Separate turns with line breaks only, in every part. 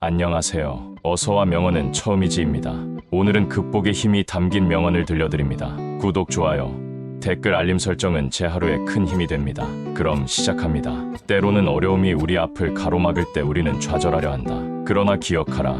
안녕하세요. 어서와 명언은 처음이지입니다. 오늘은 극복의 힘이 담긴 명언을 들려드립니다. 구독, 좋아요, 댓글 알림 설정은 제 하루에 큰 힘이 됩니다. 그럼 시작합니다. 때로는 어려움이 우리 앞을 가로막을 때 우리는 좌절하려 한다. 그러나 기억하라.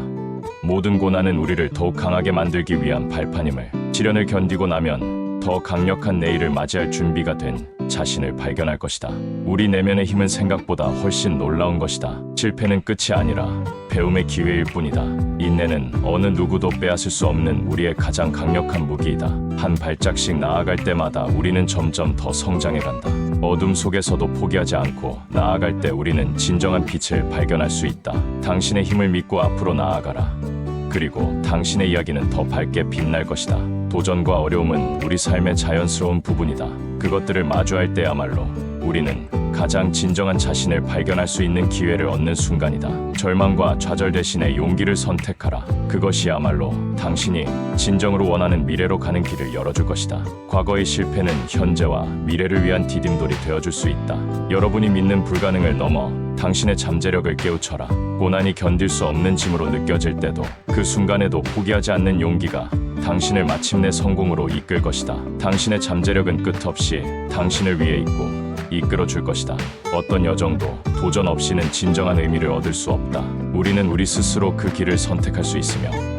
모든 고난은 우리를 더욱 강하게 만들기 위한 발판임을 시련을 견디고 나면 더 강력한 내일을 맞이할 준비가 된 자신을 발견할 것이다. 우리 내면의 힘은 생각보다 훨씬 놀라운 것이다. 실패는 끝이 아니라 배움의 기회일 뿐이다. 인내는 어느 누구도 빼앗을 수 없는 우리의 가장 강력한 무기이다. 한 발짝씩 나아갈 때마다 우리는 점점 더 성장해 간다. 어둠 속에서도 포기하지 않고 나아갈 때 우리는 진정한 빛을 발견할 수 있다. 당신의 힘을 믿고 앞으로 나아가라. 그리고 당신의 이야기는 더 밝게 빛날 것이다. 도전과 어려움은 우리 삶의 자연스러운 부분이다. 그것들을 마주할 때야말로 우리는 가장 진정한 자신을 발견할 수 있는 기회를 얻는 순간이다. 절망과 좌절 대신에 용기를 선택하라. 그것이야말로 당신이 진정으로 원하는 미래로 가는 길을 열어줄 것이다. 과거의 실패는 현재와 미래를 위한 디딤돌이 되어줄 수 있다. 여러분이 믿는 불가능을 넘어 당신의 잠재력을 깨우쳐라. 고난이 견딜 수 없는 짐으로 느껴질 때도 그 순간에도 포기하지 않는 용기가 당신을 마침내 성공으로 이끌 것이다. 당신의 잠재력은 끝없이 당신을 위해 있고 이끌어 줄 것이다. 어떤 여정도 도전 없이는 진정한 의미를 얻을 수 없다. 우리는 우리 스스로 그 길을 선택할 수 있으며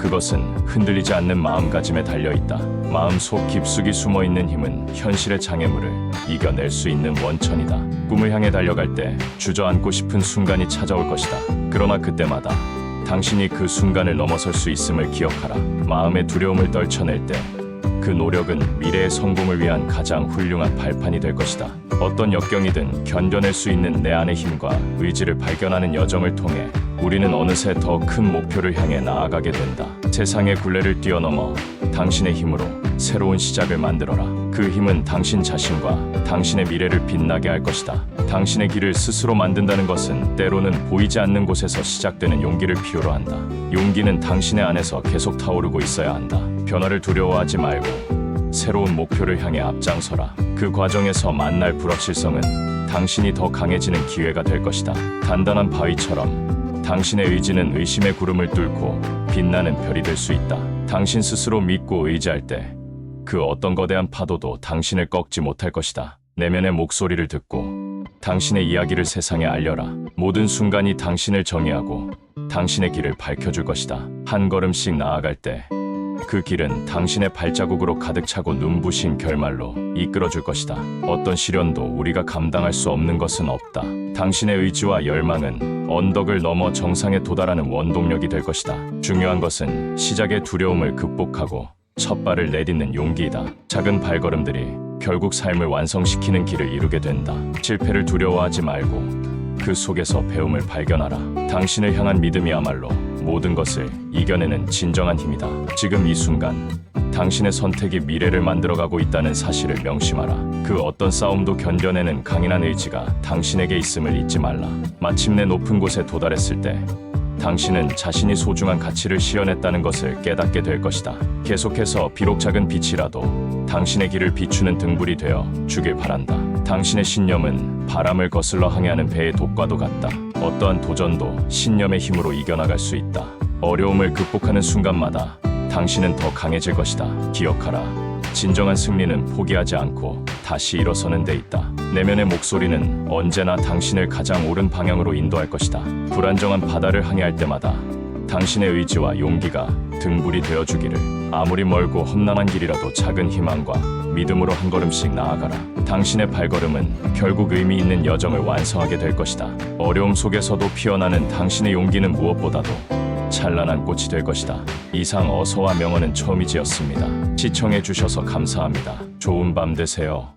그것은 흔들리지 않는 마음가짐에 달려 있다. 마음 속 깊숙이 숨어 있는 힘은 현실의 장애물을 이겨낼 수 있는 원천이다. 꿈을 향해 달려갈 때 주저앉고 싶은 순간이 찾아올 것이다. 그러나 그때마다 당신이 그 순간을 넘어설 수 있음을 기억하라. 마음의 두려움을 떨쳐낼 때 그 노력은 미래의 성공을 위한 가장 훌륭한 발판이 될 것이다. 어떤 역경이든 견뎌낼 수 있는 내 안의 힘과 의지를 발견하는 여정을 통해 우리는 어느새 더 큰 목표를 향해 나아가게 된다. 세상의 굴레를 뛰어넘어 당신의 힘으로 새로운 시작을 만들어라. 그 힘은 당신 자신과 당신의 미래를 빛나게 할 것이다. 당신의 길을 스스로 만든다는 것은 때로는 보이지 않는 곳에서 시작되는 용기를 필요로 한다. 용기는 당신의 안에서 계속 타오르고 있어야 한다. 변화를 두려워하지 말고 새로운 목표를 향해 앞장서라. 그 과정에서 만날 불확실성은 당신이 더 강해지는 기회가 될 것이다. 단단한 바위처럼 당신의 의지는 의심의 구름을 뚫고 빛나는 별이 될 수 있다. 당신 스스로 믿고 의지할 때 그 어떤 거대한 파도도 당신을 꺾지 못할 것이다. 내면의 목소리를 듣고 당신의 이야기를 세상에 알려라. 모든 순간이 당신을 정의하고 당신의 길을 밝혀줄 것이다. 한 걸음씩 나아갈 때 그 길은 당신의 발자국으로 가득 차고 눈부신 결말로 이끌어줄 것이다. 어떤 시련도 우리가 감당할 수 없는 것은 없다. 당신의 의지와 열망은 언덕을 넘어 정상에 도달하는 원동력이 될 것이다. 중요한 것은 시작의 두려움을 극복하고 첫 발을 내딛는 용기이다. 작은 발걸음들이 결국 삶을 완성시키는 길을 이루게 된다. 실패를 두려워하지 말고 그 속에서 배움을 발견하라. 당신을 향한 믿음이야말로 모든 것을 이겨내는 진정한 힘이다. 지금 이 순간 당신의 선택이 미래를 만들어가고 있다는 사실을 명심하라. 그 어떤 싸움도 견뎌내는 강인한 의지가 당신에게 있음을 잊지 말라. 마침내 높은 곳에 도달했을 때 당신은 자신이 소중한 가치를 시연했다는 것을 깨닫게 될 것이다. 계속해서 비록 작은 빛이라도 당신의 길을 비추는 등불이 되어 주길 바란다. 당신의 신념은 바람을 거슬러 항해하는 배의 독과도 같다. 어떠한 도전도 신념의 힘으로 이겨나갈 수 있다. 어려움을 극복하는 순간마다 당신은 더 강해질 것이다. 기억하라. 진정한 승리는 포기하지 않고 다시 일어서는 데 있다. 내면의 목소리는 언제나 당신을 가장 옳은 방향으로 인도할 것이다. 불안정한 바다를 항해할 때마다 당신의 의지와 용기가 등불이 되어주기를 아무리 멀고 험난한 길이라도 작은 희망과 믿음으로 한 걸음씩 나아가라. 당신의 발걸음은 결국 의미 있는 여정을 완성하게 될 것이다. 어려움 속에서도 피어나는 당신의 용기는 무엇보다도 찬란한 꽃이 될 것이다. 이상 어서와 명언은 처음이지였습니다. 시청해 주셔서 감사합니다. 좋은 밤 되세요.